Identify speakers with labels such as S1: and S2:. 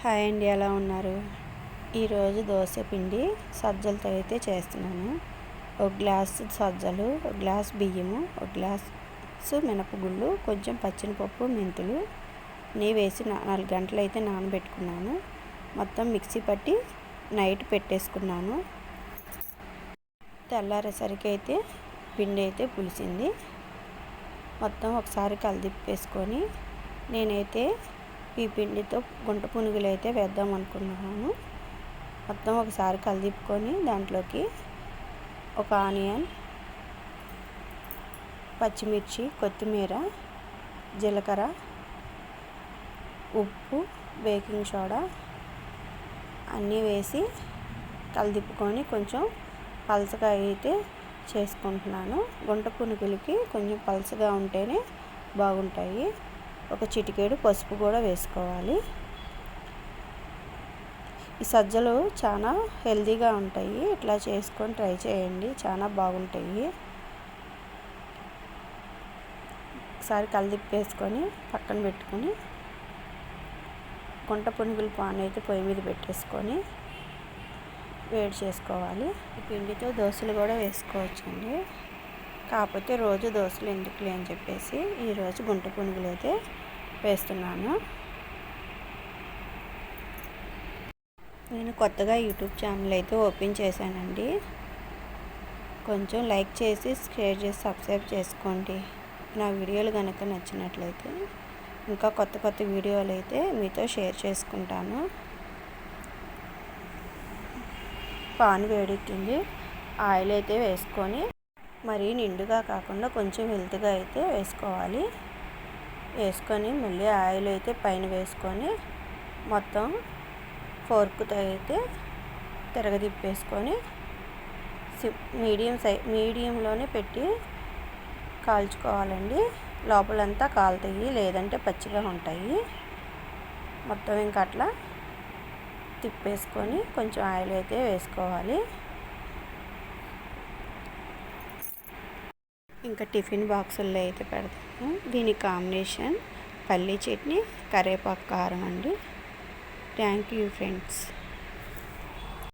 S1: Hi అండి ఎలా ఉన్నారు? ఈరోజు దోశ పిండి సజ్జలతో అయితే చేస్తున్నాను. ఒక గ్లాస్ సజ్జలు ఒక గ్లాస్ బియ్యము ఒక గ్లాసు మినపగుళ్ళు కొంచెం పచ్చినపప్పు మెంతులు. నెయ్యి వేసి నాలుగు గంటలు అయితే నానబెట్టుకున్నాను. మొత్తం మిక్సీ పట్టి నైట్ పెట్టేసుకున్నాను. తెల్లారేసరికి అయితే పిండి అయితే పులిసింది. మొత్తం ఒకసారి కలిదిప్పేసుకొని నేనైతే ఈ పిండితో గుంట పునుగులు అయితే వేద్దాం అనుకున్నాను. మొత్తం ఒకసారి కలిదిప్పుకొని దాంట్లోకి ఒక ఆనియన్ పచ్చిమిర్చి కొత్తిమీర జీలకర్ర ఉప్పు బేకింగ్ సోడా అన్నీ వేసి కలిదిప్పుకొని కొంచెం పలసగా అయితే చేసుకుంటున్నాను. గుంట పునుగులకి కొంచెం పలసగా ఉంటేనే బాగుంటాయి. ఒక చిటికేడు పసుపు కూడా వేసుకోవాలి. ఈ సజ్జలు చాలా హెల్తీగా ఉంటాయి. ఇట్లా చేసుకొని ట్రై చేయండి. చాలా బాగుంటాయి. ఒకసారి కలిదిప్పేసుకొని పక్కన పెట్టుకొని గుంట పునుగులు పాన్ అయితే పొయ్యి మీద పెట్టేసుకొని వేడి చేసుకోవాలి. ఈ పిండితో దోశలు కూడా వేసుకోవచ్చండి. కాకపోతే రోజు దోశలు ఎందుకులే అని చెప్పేసి ఈరోజు గుంట పునుగులు అయితే వేస్తున్నాను. నేను కొత్తగా యూట్యూబ్ ఛానల్ అయితే ఓపెన్ చేశానండి. కొంచెం లైక్ చేసి షేర్ చేసి సబ్స్క్రైబ్ చేసుకోండి. నా వీడియోలు కనుక నచ్చినట్లయితే ఇంకా కొత్త కొత్త వీడియోలు అయితే మీతో షేర్ చేసుకుంటాను. పాన్ వేడెక్కింది. ఆయిల్ అయితే వేసుకొని మరీ నిండుగా కాకుండా కొంచెం హెల్త్గా అయితే వేసుకోవాలి. వేసుకొని మళ్ళీ ఆయిల్ అయితే పైన వేసుకొని మొత్తం ఫోర్క్తో అయితే తిరగదిప్పేసుకొని మీడియం సై మీడియంలోనే పెట్టి కాల్చుకోవాలండి. లోపలంతా కాలుతాయి లేదంటే పచ్చిగా ఉంటాయి. మొత్తం ఇంకా అట్లా తిప్పేసుకొని కొంచెం ఆయిల్ అయితే వేసుకోవాలి. ఇంకా టిఫిన్ బాక్సుల్లో అయితే పెడతాను దీని కాంబినేషన్ పల్లీ చట్నీ కరేపాకు కారం అండి. Thank you friends.